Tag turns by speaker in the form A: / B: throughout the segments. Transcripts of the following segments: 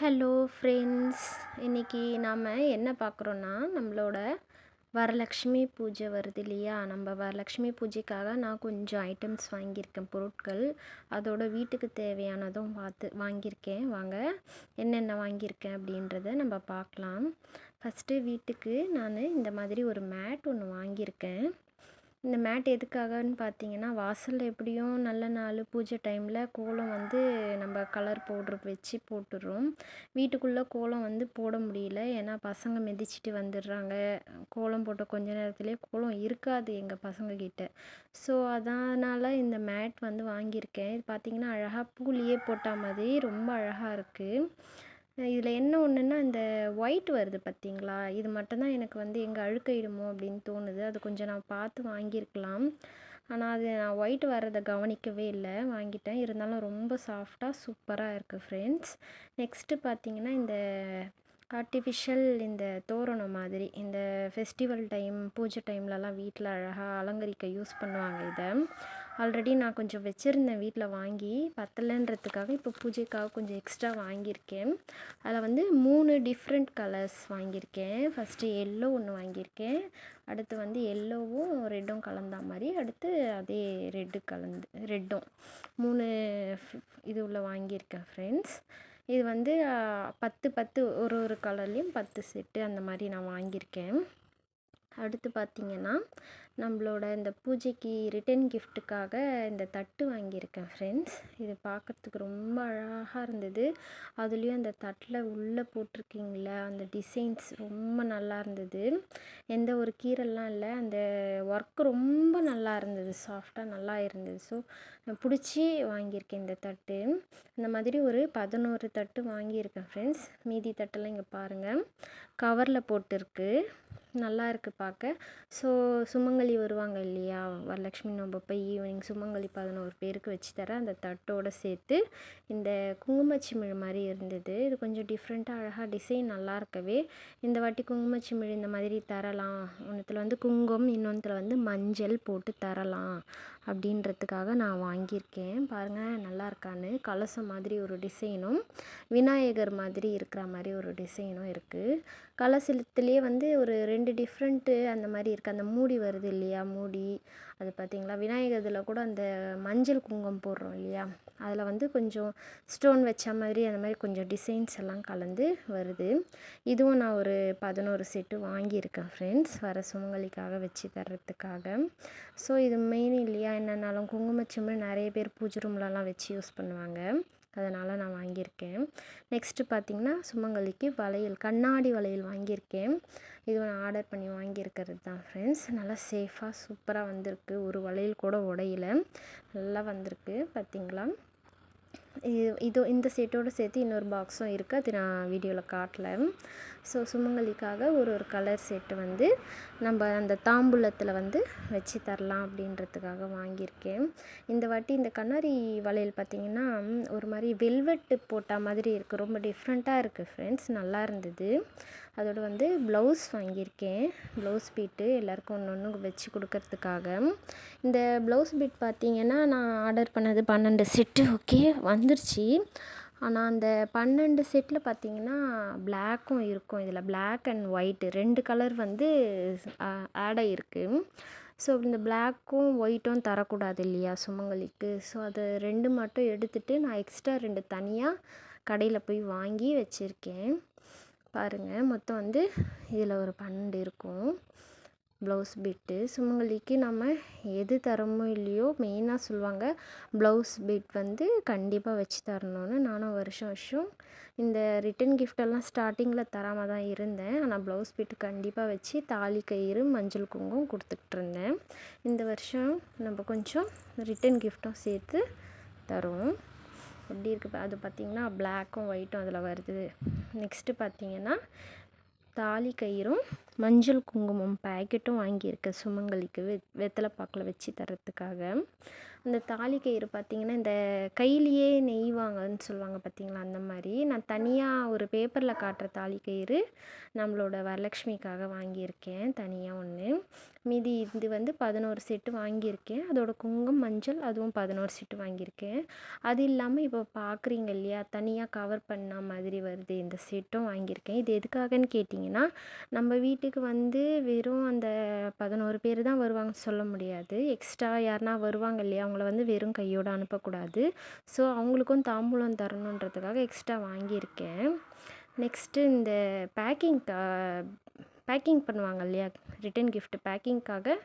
A: Hello friends இன்றைக்கி நாம் என்ன பார்க்குறோன்னா நம்மளோட வரலக்ஷ்மி பூஜை வருது இல்லையா? நம்ம வரலக்ஷ்மி பூஜைக்காக நான் கொஞ்சம் ஐட்டம்ஸ் வாங்கியிருக்கேன் பொருட்கள். அதோட வீட்டுக்கு தேவையானதும் பார்த்து வாங்கியிருக்கேன். வாங்க என்னென்ன வாங்கியிருக்கேன் அப்படின்றத நம்ம பார்க்கலாம். ஃபஸ்ட்டு வீட்டுக்கு நான் இந்த மாதிரி ஒரு மேட் ஒன்று வாங்கியிருக்கேன். இந்த மேட் எதுக்காகன்னு பார்த்தீங்கன்னா வாசலில் எப்படியும் நல்ல நாள் பூஜை டைமில் கோலம் வந்து நம்ம கலர் பவுட்ரு வச்சு போட்டுடுறோம் வீட்டுக்குள்ளே கோலம் வந்து போட முடியல. ஏன்னா பசங்க மிதிச்சிட்டு வந்துடுறாங்க. கோலம் போட்ட கொஞ்ச நேரத்துலேயே கோலம் இருக்காது எங்கள் பசங்கக்கிட்ட ஸோ அதனால் இந்த மேட் வந்து வாங்கியிருக்கேன். இது பார்த்திங்கன்னா அழகாக பூலியே போட்டால் மாதிரி ரொம்ப அழகாக இருக்குது இதில் என்ன ஒன்றுன்னா இந்த ஒயிட் வருது பார்த்தீங்களா? இது மட்டும்தான் எனக்கு வந்து எங்கே அழுக்காயிடுமோ அப்படின்னு தோணுது. அது கொஞ்சம் நான் பார்த்து வாங்கியிருக்கலாம். ஆனால் அது நான் ஒயிட் வர்றதை கவனிக்கவே இல்லை. வாங்கிட்டேன். இருந்தாலும் ரொம்ப சாஃப்டாக சூப்பராக இருக்குது ஃப்ரெண்ட்ஸ் நெக்ஸ்ட்டு பார்த்தீங்கன்னா இந்த ஆர்டிஃபிஷியல் இந்த தோரணம் மாதிரி இந்த ஃபெஸ்டிவல் டைம் பூஜை டைம்லலாம் வீட்டில் அழகாக அலங்கரிக்க யூஸ் பண்ணுவாங்க இதை. ஆல்ரெடி நான் கொஞ்சம் வச்சுருந்தேன் வீட்டில் வாங்கி பத்தலைன்றதுக்காக இப்போ பூஜைக்காக கொஞ்சம் எக்ஸ்ட்ரா வாங்கியிருக்கேன். அதில் வந்து மூணு டிஃப்ரெண்ட் கலர்ஸ் வாங்கியிருக்கேன். ஃபஸ்ட்டு எல்லோ ஒன்று வாங்கியிருக்கேன். அடுத்து வந்து எல்லோவும் ரெட்டும் கலந்தா மாதிரி அடுத்து அதே ரெட்டு கலந்து ரெட்டும். மூணு இது உள்ள வாங்கியிருக்கேன் ஃப்ரெண்ட்ஸ் இது வந்து பத்து பத்து ஒரு ஒரு கலர்லேயும் பத்து செட்டு அந்த மாதிரி நான் வாங்கியிருக்கேன். அடுத்து பார்த்திங்கன்னா நம்மளோட இந்த பூஜைக்கு ரிட்டன் கிஃப்ட்டுக்காக இந்த தட்டு வாங்கியிருக்கேன் ஃப்ரெண்ட்ஸ் இது பார்க்குறதுக்கு ரொம்ப அழகாக இருந்தது. அதுலேயும் அந்த தட்டில் உள்ளே போட்டிருக்கீங்களே அந்த டிசைன்ஸ் ரொம்ப நல்லா இருந்தது. எந்த ஒரு கீரெல்லாம் இல்லை அந்த ஒர்க் ரொம்ப நல்லா இருந்தது சாஃப்டாக நல்லா இருந்தது. ஸோ நான் பிடிச்சி வாங்கியிருக்கேன் இந்த தட்டு. இந்த மாதிரி ஒரு பதினோரு தட்டு வாங்கியிருக்கேன் ஃப்ரெண்ட்ஸ் மீதி தட்டெல்லாம் இங்கே பாருங்கள் கவரில் போட்டிருக்கு. நல்லா இருக்குது பார்க்க. ஸோ சுமங்க வருவாங்க இல்லையா? வரலக்ஷ்மி நோம்பப்போ ஈவினிங் சுமங்கலி பதினோரு பேருக்கு வச்சு தரேன் அந்த தட்டோடு சேர்த்து இந்த குங்குமச்சிமிழ் மாதிரி இருந்தது. இது கொஞ்சம் டிஃப்ரெண்ட்டாக அழகாக டிசைன் நல்லா இருக்கவே. இந்த வாட்டி குங்குமச்சிமிழ் இந்த மாதிரி தரலாம். ஒன்றுத்தில் வந்து குங்குமம் இன்னொன்றில் வந்து மஞ்சள் போட்டு தரலாம் அப்படின்றதுக்காக நான் வாங்கியிருக்கேன். பாருங்கள் நல்லா இருக்கான்னு. கலசம் மாதிரி ஒரு டிசைனும் விநாயகர் மாதிரி இருக்கிற மாதிரி ஒரு டிசைனும் இருக்குது கலசத்துலேயே வந்து ஒரு ரெண்டு டிஃப்ரெண்ட்டு அந்த மாதிரி இருக்குது அந்த மூடி வருது இல்லையா மூடி. அது பார்த்திங்களா? விநாயகர் இதில் கூட அந்த மஞ்சள் குங்குமம் போடுறோம் இல்லையா? அதில் வந்து கொஞ்சம் ஸ்டோன் வச்ச மாதிரி அந்த மாதிரி கொஞ்சம் டிசைன்ஸ் எல்லாம் கலந்து வருது. இதுவும் நான் ஒரு பதினோரு செட்டு வாங்கியிருக்கேன் ஃப்ரெண்ட்ஸ் வர சுமங்கலிக்காக வச்சு தர்றதுக்காக. ஸோ இது மெயின் இல்லையா? என்னன்னாலும் குங்குமச்சிமிழ் நிறைய பேர் பூஜை ரூம்லலாம் வச்சு யூஸ் பண்ணுவாங்க. அதனால் நான் வாங்கியிருக்கேன். நெக்ஸ்ட்டு பார்த்திங்கன்னா சுமங்கலிக்கு வளையல் கண்ணாடி வளையல் வாங்கியிருக்கேன். இது நான் ஆர்டர் பண்ணி வாங்கியிருக்கிறது தான் ஃப்ரெண்ட்ஸ் நல்லா சேஃபாக சூப்பராக வந்திருக்கு. ஒரு வளையல் கூட உடையில. நல்லா வந்திருக்கு பார்த்திங்களா இது இந்த செட்டோடு சேர்த்து இன்னொரு பாக்ஸும் இருக்குது அது நான் வீடியோவில் காட்டல. ஸோ சுமங்கலிக்காக ஒரு ஒரு கலர் செட்டு வந்து நம்ம அந்த தாம்பூலத்தில் வந்து வச்சு தரலாம் அப்படின்றதுக்காக வாங்கியிருக்கேன். இந்த வாட்டி இந்த கண்ணாடி வளையல் பார்த்திங்கன்னா ஒரு மாதிரி வெல்வெட்டு போட்ட மாதிரி இருக்குது ரொம்ப டிஃப்ரெண்ட்டாக இருக்குது ஃப்ரெண்ட்ஸ் நல்லா இருந்தது. அதோடு வந்து ப்ளவுஸ் வாங்கியிருக்கேன். ப்ளவுஸ் பீட்டு எல்லாேருக்கும் ஒன்று ஒன்று வச்சு கொடுக்கறதுக்காக. இந்த ப்ளவுஸ் பீட் பார்த்திங்கன்னா நான் ஆர்டர் பண்ணது பன்னெண்டு செட்டு ஓகே வந்துருச்சு. ஆனால் அந்த பன்னெண்டு செட்டில் பார்த்திங்கன்னா பிளாக்கும் இருக்கும். இதில் பிளாக் அண்ட் ஒயிட்டு ரெண்டு கலர் வந்து ஆட் ஆகிருக்கு ஸோ இந்த பிளாக்கும் ஒயிட்டும் தரக்கூடாது இல்லையா சுமங்கலிக்கு? ஸோ அதை ரெண்டு மட்டும் எடுத்துகிட்டு நான் எக்ஸ்ட்ரா ரெண்டு தனியாக கடையில் போய் வாங்கி வச்சுருக்கேன். பாருங்கள் மொத்தம் வந்து இதில் ஒரு பன்னெண்டு இருக்கும். ப்ளவுஸ் பிட்டு சுமங்கலிக்கு நம்ம எது தரமோ இல்லையோ மெயினாக சொல்லுவாங்க ப்ளவுஸ் பிட் வந்து கண்டிப்பாக வச்சு தரணும்னு நானும் வருஷம் வருஷம் இந்த ரிட்டன் கிஃப்டெல்லாம் ஸ்டார்டிங்கில் தராமல் தான் இருந்தேன். ஆனால் ப்ளவுஸ் பிட்டு கண்டிப்பாக வச்சு தாலி கயிறு மஞ்சள் குங்குமம் கொடுத்துட்ருந்தேன் இந்த வருஷம் நம்ம கொஞ்சம் ரிட்டன் கிஃப்ட்டும் சேர்த்து தரோம். எப்படி இருக்குது அது பார்த்திங்கன்னா பிளாக்கும் ஒயிட்டும் அதில் வருது. நெக்ஸ்ட்டு பார்த்திங்கன்னா தாலி கயிறும் மஞ்சள் குங்குமம் பேக்கெட்டும் வாங்கியிருக்கேன் சுமங்கலிக்கு வெ வெத்தலை பாக்கில் வச்சு தரத்துக்காக இந்த தாலி கயிறு பார்த்திங்கன்னா இந்த கையிலேயே நெய்வாங்கன்னு சொல்லுவாங்க பார்த்திங்களா அந்த மாதிரி. நான் தனியாக ஒரு பேப்பரில் காட்டுற தாலி கயிறு நம்மளோட வரலக்ஷ்மிக்காக வாங்கியிருக்கேன் தனியாக ஒன்று மீதி இது வந்து பதினோரு செட்டு வாங்கியிருக்கேன். அதோட குங்குமம் மஞ்சள் அதுவும் பதினோரு செட்டு வாங்கியிருக்கேன். அது இல்லாமல் இப்போ பார்க்குறீங்க இல்லையா தனியாக கவர் பண்ண மாதிரி வருது இந்த செட்டும் வாங்கியிருக்கேன். இது எதுக்காகன்னு கேட்டிங்கன்னா நம்ம வீட்டுக்கு வந்து வெறும் அந்த பதினோரு பேர் தான் வருவாங்கன்னு சொல்ல முடியாது. எக்ஸ்ட்ரா யாருனா வருவாங்க இல்லையா அவங்கள வந்து வெறும் கையோடு அனுப்பக்கூடாது. ஸோ அவங்களுக்கும் தாம்பூலம் தரணுன்றதுக்காக எக்ஸ்ட்ரா வாங்கியிருக்கேன். நெக்ஸ்ட்டு இந்த பேக்கிங் பேக்கிங் பண்ணுவாங்க இல்லையா? ரிட்டன் கிஃப்ட் பேக்கிங்க்காக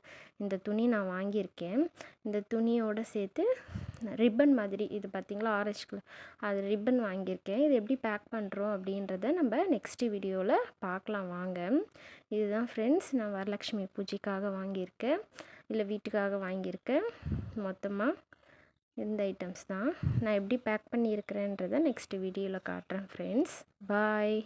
A: இந்த துணி நான் வாங்கியிருக்கேன். இந்த துணியோடு சேர்த்து ரிப்பன் மாதிரி இது பார்த்திங்களா? ஆரஞ்சு கலர் அது ரிப்பன் வாங்கியிருக்கேன். இது எப்படி பேக் பண்ணுறோம் அப்படின்றத நம்ம நெக்ஸ்ட்டு வீடியோவில் பார்க்கலாம் வாங்க. இதுதான் ஃப்ரெண்ட்ஸ் நான் வரலக்ஷ்மி பூஜைக்காக வாங்கியிருக்கேன். இல்லை வீட்டுக்காக வாங்கியிருக்கேன். மொத்தமாக இந்த ஐட்டம்ஸ் தான். நான் எப்படி பேக் பண்ணியிருக்கிறேன்றதை நெக்ஸ்ட் வீடியோவில் காட்டுறேன் ஃப்ரெண்ட்ஸ் பாய்